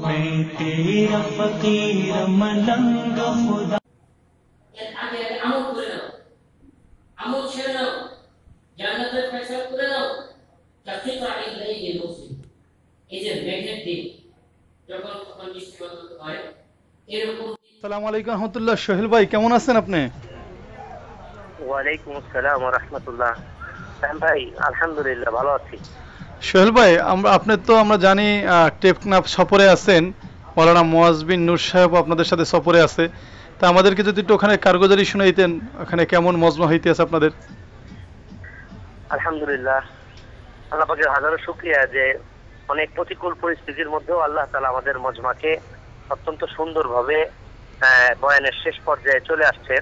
मैं तेरा फकीर मलंग खुदा এর আগে আগে আমল করে নাও আমল ছেড়ে নাও জান্নাতের ফয়সালা করে নাও তাফিকা ইলাইহি মুসলিম এই যে ম্যাগনেট দিন যখন তখন বৃষ্টি বদল হয় এরকম সালাম আলাইকুম রহমতুল্লাহ সোহেল ভাই কেমন আছেন আপনি ওয়ালাইকুম আসসালাম রহমতুল্লাহ। ভাই আলহামদুলিল্লাহ ভালো আছি। সোহেল ভাই আমরা আপনি তো আমরা জানি আহ, টেকনাফ সফরে আছেন। মৌলানা মোয়াজবিন নূর সাহেব আপনাদের সাথে সফরে আছে। তা আমাদেরকে যদি একটু ওখানে কারগুজারি শুনাইতেন ওখানে কেমন মজমা হইতেছে আপনাদের? আলহামদুলিল্লাহ। আল্লাহ পাকের হাজারো শুক্রিয়া যে অনেক প্রতিকূল পরিস্থিতির মধ্যেও আল্লাহ তালা আমাদের মজমাকে অত্যন্ত সুন্দরভাবে বয়ানের শেষ পর্যায়ে চলে আসছে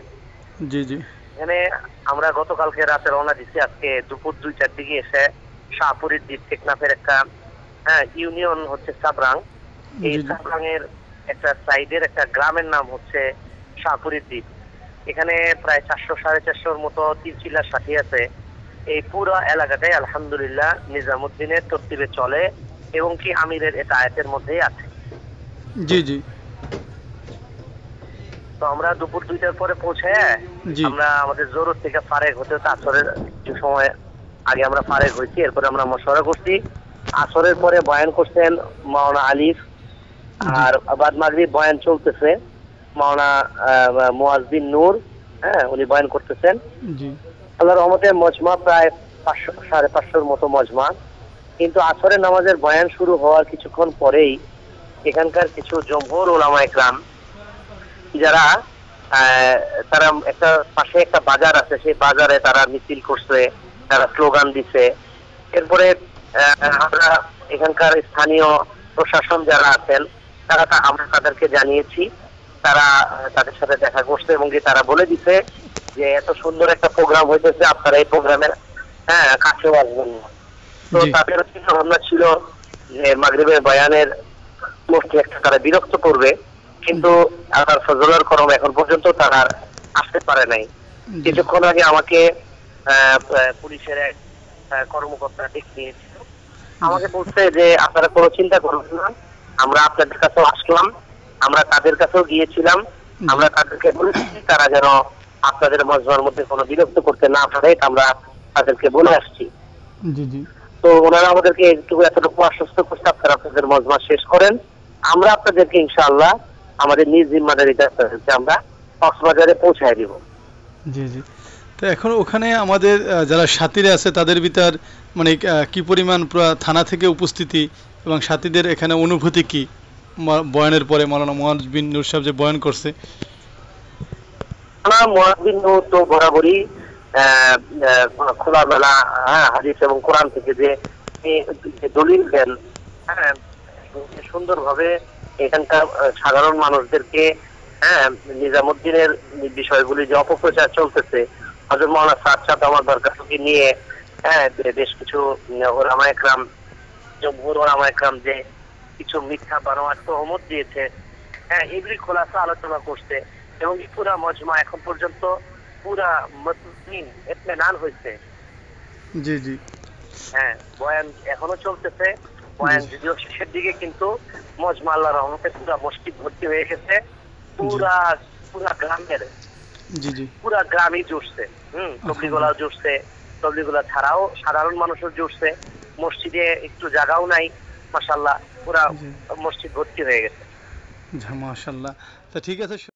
জি জি। এখানে আমরা গতকালকে রাতে রওনা দিচ্ছি আজকে দুপুর দুইটার দিকে এসে শাহপুরীর দ্বীপ টেকনাফের একটা হ্যাঁ ইউনিয়ন হচ্ছে সাবরাং। এই। সাবরাং এর একটা সাইডের একটা গ্রামের নাম হচ্ছে শাহপুরীর দ্বীপ। এখানে প্রায় চারশো সাড়ে চারশোর মতো তিরচিল্লার সাথী আছে। এই পুরো এলাকাটাই আলহামদুলিল্লাহ নিজামুদ্দিনের তরতিবে চলে এবং কি আমিরের এটা আয়াতের মধ্যেই আছে। জি জি। তো আমরা দুপুর দুইটার পরে পৌঁছে আমরা আমাদের জরুর থেকে ফারেক হতে আসরের কিছু সময় আগে আমরা ফারেক হয়েছি এরপরে আমরা মশওয়ারা করছি। আসরের পরে বয়ান করছেন মাওনা আলিফ আর বাদ মাগরিব বয়ান চলতেছে। মাওনা মোয়াজবিন নূর হ্যাঁ উনি বয়ান করতেছেন। আল্লাহ রহমতে মজমা প্রায় পাঁচশো সাড়ে পাঁচশোর মতো মজমা। কিন্তু আসরের নামাজের বয়ান শুরু হওয়ার কিছুক্ষণ পরেই এখানকার কিছু জমহুর ওলামা একরাম যারা আহ, তারা একটা পাশে একটা বাজার আছে সেই বাজারে তারা মিছিল করছে তারা স্লোগান দিছে। এরপরে আমরা এখানকার স্থানীয় প্রশাসন যারা আছেন তারা তা- আমরা তাদেরকে জানিয়েছি। তারা তাদের সাথে দেখা করছে এবং তারা বলে দিছে যে এত সুন্দর একটা প্রোগ্রাম হইতেছে আপনারা এই প্রোগ্রামের হ্যাঁ কাছেও আসবেন না। তো তাদের চিন্তা ভাবনা ছিল যে মাগরিবের বয়ানের মধ্যে একটা তারা বিরক্ত করবে। কিন্তু আল্লাহর ফজলের করম এখন পর্যন্ত তারা আসতে পারে নাই। কিছুক্ষণ আগে আমাকে পুলিশের এক কর্মকর্তা ডেকে নিয়েছিল আমাকে বলছে যে আপনারা কোনো চিন্তা করবেন না। আমরা আপনাদের কাছেও আসলাম। আমরা তাদের কাছেও গিয়েছিলাম। আমরা তাদেরকে বলেছি তারা যেন আপনাদের মজমার মধ্যে কোনো বিরক্ত করতে না পারে। আমরা তাদেরকে বলে আসছি। তো ওনারা আমাদেরকে একটু এতটুকু আশ্বস্ত করছে আপনারা আপনাদের মজমা শেষ করেন। আমরা আপনাদেরকে ইনশাআল্লাহ আমাদের নিজ জিম্মাদারিতে আমরা কক্সবাজারে পৌঁছায় দিব। জি জি। তো এখন ওখানে আমাদের যারা সাথীরা আছে তাদের ভিতর মানে কি পরিমাণ থানা থেকে উপস্থিতি এবং সাথীদের এখানে অনুভূতি কি? বয়ানের পরে মৌলানা মোহাম্মদ বিন নূর সাহেব যে বয়ান করছে। তো বরাবরই খোলামেলা হ্যাঁ হাদিস এবং কোরআন থেকে যে যে দলিল দেন হ্যাঁ সুন্দরভাবে এখানকার সাধারণ মানুষদেরকে হ্যাঁ নিজামুদ্দিনের বিষয়গুলি যে অপপ্রচার চলতেছে হজরত মৌলানা সাদ সাদ আমার দরকারকে নিয়ে হ্যাঁ বেশ কিছু ওরামা একরাম জমহুর ওরামা একরাম যে কিছু মিথ্যা বানোয়ার তহমত দিয়েছে হ্যাঁ এগুলি খোলাসা আলোচনা করছে এবং এই পুরা মজমা এখন পর্যন্ত পুরা মতমিন এতমেনান হয়েছে। জি জি। হ্যাঁ বয়ান এখনও চলতেছে। বয়ান যদিও শেষের দিকে কিন্তু মজমা আল্লাহ রহমতে পুরা মসজিদ ভর্তি হয়ে গেছে। পুরা পুরা গ্রামের পুরা গ্রামই জুড়ছে হম তবলিগুলাও জুড়ছে তবলিগুলা ছাড়াও সাধারণ মানুষও জুড়ছে মসজিদে একটু জায়গাও নাই মাসাল্লাহ পুরা মসজিদ ভর্তি হয়ে গেছে। মাশাল্লাহ তা ঠিক আছে